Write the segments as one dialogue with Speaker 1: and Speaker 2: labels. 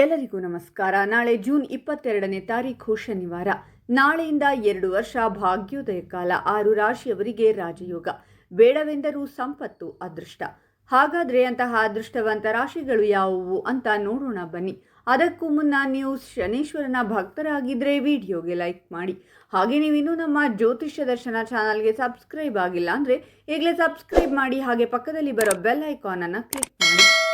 Speaker 1: ಎಲ್ಲರಿಗೂ ನಮಸ್ಕಾರ. ನಾಳೆ ಜೂನ್ ಇಪ್ಪತ್ತೆರಡನೇ ತಾರೀಖು ಶನಿವಾರ. ನಾಳೆಯಿಂದ ಎರಡು ವರ್ಷ ಭಾಗ್ಯೋದಯ ಕಾಲ. ಆರು ರಾಶಿಯವರಿಗೆ ರಾಜಯೋಗ. ಬೇಡವೆಂದರೂ ಸಂಪತ್ತು ಅದೃಷ್ಟ. ಹಾಗಾದ್ರೆ ಅಂತಹ ಅದೃಷ್ಟವಂತ ರಾಶಿಗಳು ಯಾವುವು ಅಂತ ನೋಡೋಣ ಬನ್ನಿ. ಅದಕ್ಕೂ ಮುನ್ನ ನೀವು ಶನೀಶ್ವರನ ಭಕ್ತರಾಗಿದ್ದರೆ ವಿಡಿಯೋಗೆ ಲೈಕ್ ಮಾಡಿ. ಹಾಗೆ ನೀವಿನ್ನೂ ನಮ್ಮ ಜ್ಯೋತಿಷ್ಯ ದರ್ಶನ ಚಾನಲ್ಗೆ ಸಬ್ಸ್ಕ್ರೈಬ್ ಆಗಿಲ್ಲ ಅಂದರೆ ಈಗಲೇ ಸಬ್ಸ್ಕ್ರೈಬ್ ಮಾಡಿ. ಹಾಗೆ ಪಕ್ಕದಲ್ಲಿ ಬರೋ ಬೆಲ್ ಐಕಾನನ್ನು ಕ್ಲಿಕ್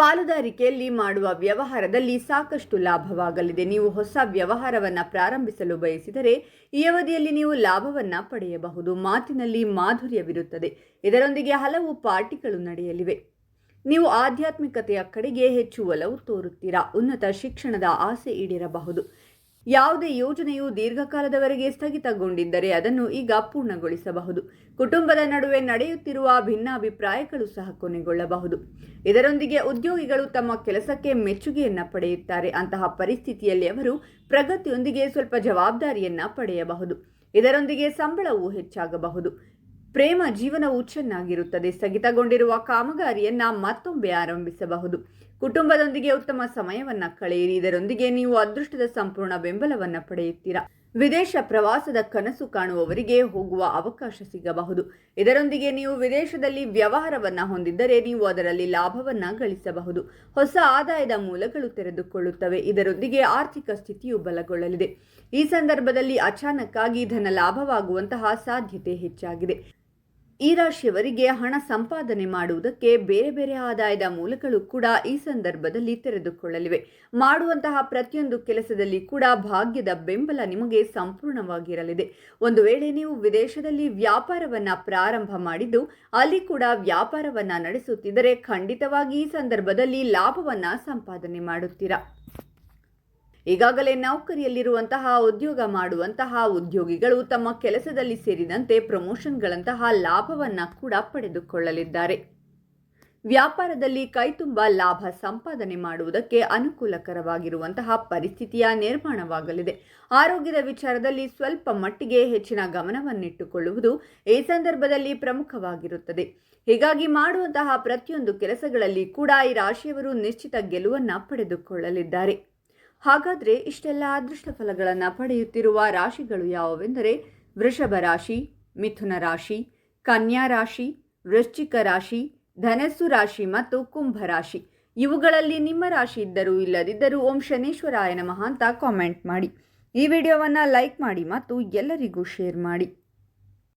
Speaker 1: ಪಾಲುದಾರಿಕೆಯಲ್ಲಿ ಮಾಡುವ ವ್ಯವಹಾರದಲ್ಲಿ ಸಾಕಷ್ಟು ಲಾಭವಾಗಲಿದೆ. ನೀವು ಹೊಸ ವ್ಯವಹಾರವನ್ನು ಪ್ರಾರಂಭಿಸಲು ಬಯಸಿದರೆ ಈ ಅವಧಿಯಲ್ಲಿ ನೀವು ಲಾಭವನ್ನು ಪಡೆಯಬಹುದು. ಮಾತಿನಲ್ಲಿ ಮಾಧುರ್ಯವಿರುತ್ತದೆ. ಇದರೊಂದಿಗೆ ಹಲವು ಪಾರ್ಟಿಗಳು ನಡೆಯಲಿವೆ. ನೀವು ಆಧ್ಯಾತ್ಮಿಕತೆಯ ಕಡೆಗೆ ಹೆಚ್ಚು ಒಲವು ತೋರುತ್ತೀರಾ? ಉನ್ನತ ಶಿಕ್ಷಣದ ಆಸೆ ಈಡೇರಬಹುದು. ಯಾವುದೇ ಯೋಜನೆಯು ದೀರ್ಘಕಾಲದವರೆಗೆ ಸ್ಥಗಿತಗೊಂಡಿದ್ದರೆ ಅದನ್ನು ಈಗ ಪೂರ್ಣಗೊಳಿಸಬಹುದು. ಕುಟುಂಬದ ನಡುವೆ ನಡೆಯುತ್ತಿರುವ ಭಿನ್ನಾಭಿಪ್ರಾಯಗಳು ಸಹ ಕೊನೆಗೊಳ್ಳಬಹುದು. ಇದರೊಂದಿಗೆ ಉದ್ಯೋಗಿಗಳು ತಮ್ಮ ಕೆಲಸಕ್ಕೆ ಮೆಚ್ಚುಗೆಯನ್ನ ಪಡೆಯುತ್ತಾರೆ. ಅಂತಹ ಪರಿಸ್ಥಿತಿಯಲ್ಲಿ ಅವರು ಪ್ರಗತಿಯೊಂದಿಗೆ ಸ್ವಲ್ಪ ಜವಾಬ್ದಾರಿಯನ್ನ ಪಡೆಯಬಹುದು. ಇದರೊಂದಿಗೆ ಸಂಬಳವೂ ಹೆಚ್ಚಾಗಬಹುದು. ಪ್ರೇಮ ಜೀವನವು ಚೆನ್ನಾಗಿರುತ್ತದೆ. ಸ್ಥಗಿತಗೊಂಡಿರುವ ಕಾಮಗಾರಿಯನ್ನ ಮತ್ತೊಮ್ಮೆ ಆರಂಭಿಸಬಹುದು. ಕುಟುಂಬದೊಂದಿಗೆ ಉತ್ತಮ ಸಮಯವನ್ನ ಕಳೆಯಿರಿ. ಇದರೊಂದಿಗೆ ನೀವು ಅದೃಷ್ಟದ ಸಂಪೂರ್ಣ ಬೆಂಬಲವನ್ನ ಪಡೆಯುತ್ತೀರಾ. ವಿದೇಶ ಪ್ರವಾಸದ ಕನಸು ಕಾಣುವವರಿಗೆ ಹೋಗುವ ಅವಕಾಶ ಸಿಗಬಹುದು. ಇದರೊಂದಿಗೆ ನೀವು ವಿದೇಶದಲ್ಲಿ ವ್ಯವಹಾರವನ್ನು ಹೊಂದಿದ್ದರೆ ನೀವು ಅದರಲ್ಲಿ ಲಾಭವನ್ನು ಗಳಿಸಬಹುದು. ಹೊಸ ಆದಾಯದ ಮೂಲಗಳು ತೆರೆದುಕೊಳ್ಳುತ್ತವೆ. ಇದರೊಂದಿಗೆ ಆರ್ಥಿಕ ಸ್ಥಿತಿಯು ಬಲಗೊಳ್ಳಲಿದೆ. ಈ ಸಂದರ್ಭದಲ್ಲಿ ಅಚಾನಕ್ಕಾಗಿ ಧನ ಲಾಭವಾಗುವಂತಹ ಸಾಧ್ಯತೆ ಹೆಚ್ಚಾಗಿದೆ. ಈ ರಾಶಿಯವರಿಗೆ ಹಣ ಸಂಪಾದನೆ ಮಾಡುವುದಕ್ಕೆ ಬೇರೆ ಬೇರೆ ಆದಾಯದ ಮೂಲಗಳು ಕೂಡ ಈ ಸಂದರ್ಭದಲ್ಲಿ ತೆರೆದುಕೊಳ್ಳಲಿವೆ. ಮಾಡುವಂತಹ ಪ್ರತಿಯೊಂದು ಕೆಲಸದಲ್ಲಿ ಕೂಡ ಭಾಗ್ಯದ ಬೆಂಬಲ ನಿಮಗೆ ಸಂಪೂರ್ಣವಾಗಿರಲಿದೆ. ಒಂದು ವೇಳೆ ನೀವು ವಿದೇಶದಲ್ಲಿ ವ್ಯಾಪಾರವನ್ನ ಪ್ರಾರಂಭ ಮಾಡಿದ್ದು, ಅಲ್ಲಿ ಕೂಡ ವ್ಯಾಪಾರವನ್ನ ನಡೆಸುತ್ತಿದ್ದರೆ ಖಂಡಿತವಾಗಿ ಈ ಸಂದರ್ಭದಲ್ಲಿ ಲಾಭವನ್ನ ಸಂಪಾದನೆ ಮಾಡುತ್ತೀರಾ? ಈಗಾಗಲೇ ನೌಕರಿಯಲ್ಲಿರುವಂತಹ ಉದ್ಯೋಗ ಮಾಡುವಂತಹ ಉದ್ಯೋಗಿಗಳು ತಮ್ಮ ಕೆಲಸದಲ್ಲಿ ಸೇರಿದಂತೆ ಪ್ರಮೋಷನ್ಗಳಂತಹ ಲಾಭವನ್ನ ಕೂಡ ಪಡೆದುಕೊಳ್ಳಲಿದ್ದಾರೆ. ವ್ಯಾಪಾರದಲ್ಲಿ ಕೈತುಂಬ ಲಾಭ ಸಂಪಾದನೆ ಮಾಡುವುದಕ್ಕೆ ಅನುಕೂಲಕರವಾಗಿರುವಂತಹ ಪರಿಸ್ಥಿತಿಯ ನಿರ್ಮಾಣವಾಗಲಿದೆ. ಆರೋಗ್ಯದ ವಿಚಾರದಲ್ಲಿ ಸ್ವಲ್ಪ ಮಟ್ಟಿಗೆ ಹೆಚ್ಚಿನ ಗಮನವನ್ನಿಟ್ಟುಕೊಳ್ಳುವುದು ಈ ಸಂದರ್ಭದಲ್ಲಿ ಪ್ರಮುಖವಾಗಿರುತ್ತದೆ. ಹೀಗಾಗಿ ಮಾಡುವಂತಹ ಪ್ರತಿಯೊಂದು ಕೆಲಸಗಳಲ್ಲಿ ಕೂಡ ಈ ರಾಶಿಯವರು ನಿಶ್ಚಿತ ಗೆಲುವನ್ನ ಪಡೆದುಕೊಳ್ಳಲಿದ್ದಾರೆ. ಹಾಗಾದರೆ ಇಷ್ಟೆಲ್ಲ ಅದೃಷ್ಟ ಫಲಗಳನ್ನು ಪಡೆಯುತ್ತಿರುವ ರಾಶಿಗಳು ಯಾವುವೆಂದರೆ ವೃಷಭ ರಾಶಿ, ಮಿಥುನ ರಾಶಿ, ಕನ್ಯಾ ರಾಶಿ, ವೃಶ್ಚಿಕ ರಾಶಿ, ಧನಸ್ಸು ರಾಶಿ ಮತ್ತು ಕುಂಭ ರಾಶಿ. ಇವುಗಳಲ್ಲಿ ನಿಮ್ಮ ರಾಶಿ ಇದ್ದರೂ ಇಲ್ಲದಿದ್ದರೂ ಓಂ ಶನೇಶ್ವರಾಯನ ನಮಃ ಅಂತ ಕಾಮೆಂಟ್ ಮಾಡಿ. ಈ ವಿಡಿಯೋವನ್ನು ಲೈಕ್ ಮಾಡಿ ಮತ್ತು ಎಲ್ಲರಿಗೂ ಶೇರ್ ಮಾಡಿ.